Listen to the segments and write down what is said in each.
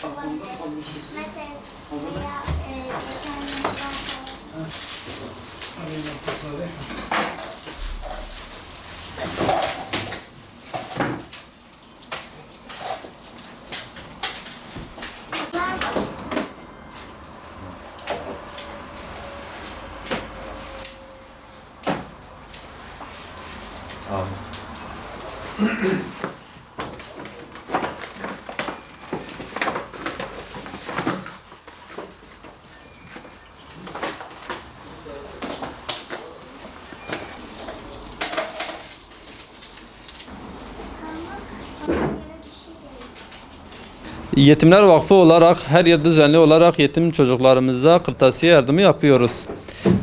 好。Yetimler Vakfı olarak her yıl düzenli olarak yetim çocuklarımıza kırtasiye yardımı yapıyoruz.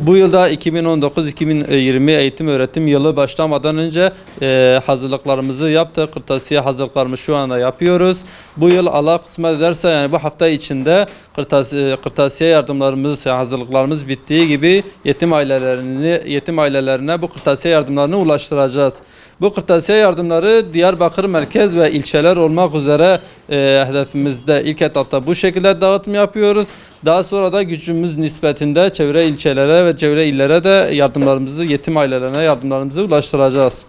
Bu yılda 2019-2020 eğitim öğretim yılı başlamadan önce e, hazırlıklarımızı yaptık. Kırtasiye hazırlıklarımızı şu anda yapıyoruz. Bu yıl Allah kısmet ederse yani bu hafta içinde kırtasiye, kırtasiye yardımlarımız, hazırlıklarımız bittiği gibi yetim ailelerini yetim ailelerine bu kırtasiye yardımlarını ulaştıracağız. Bu kırtasiye yardımları Diyarbakır merkez ve ilçeler olmak üzere e, hedefimizde ilk etapta bu şekilde dağıtım yapıyoruz. Daha sonra da gücümüz nispetinde çevre ilçelere ve çevre illere de yardımlarımızı yetim ailelerine yardımlarımızı ulaştıracağız.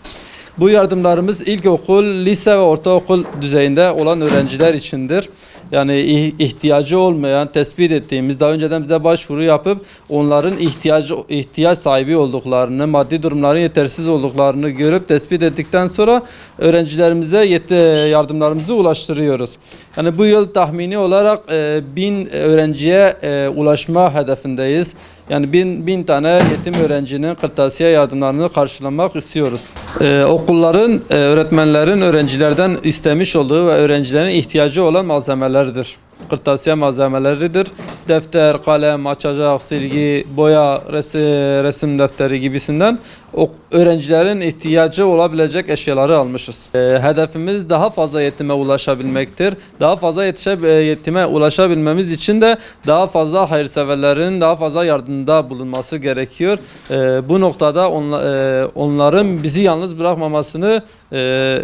Bu yardımlarımız ilkokul, lise ve ortaokul düzeyinde olan öğrenciler içindir. Yani ih- ihtiyacı olmayan, tespit ettiğimiz, daha önceden bize başvuru yapıp onların ihtiyacı ihtiyaç sahibi olduklarını, maddi durumların yetersiz olduklarını görüp tespit ettikten sonra öğrencilerimize yet- yardımlarımızı ulaştırıyoruz. Yani bu yıl tahmini olarak e, bin öğrenciye e, ulaşma hedefindeyiz. Yani bin, bin tane yetim öğrencinin kırtasiye yardımlarını karşılamak istiyoruz. Ee, okulların, e, öğretmenlerin öğrencilerden istemiş olduğu ve öğrencilerin ihtiyacı olan malzemelerdir. Kırtasiye malzemeleridir. Defter, kalem, açacak, silgi, boya, resim, defteri gibisinden o öğrencilerin ihtiyacı olabilecek eşyaları almışız. Ee, hedefimiz daha fazla yetime ulaşabilmektir. Daha fazla yetişe, e, yetime ulaşabilmemiz için de daha fazla hayırseverlerin daha fazla yardımda bulunması gerekiyor. Ee, bu noktada onla, e, onların bizi yalnız bırakmamasını e,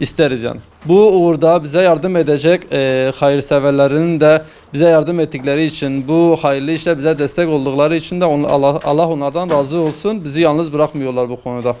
isteriz yani. Bu uğurda bize yardım edecek e, hayırseverlerin de bize yardım ettikleri için bu hayırlı işte bize destek oldukları için de on- Allah, Allah onlardan razı olsun. Bizi yalnız bırakmıyorlar bu konuda.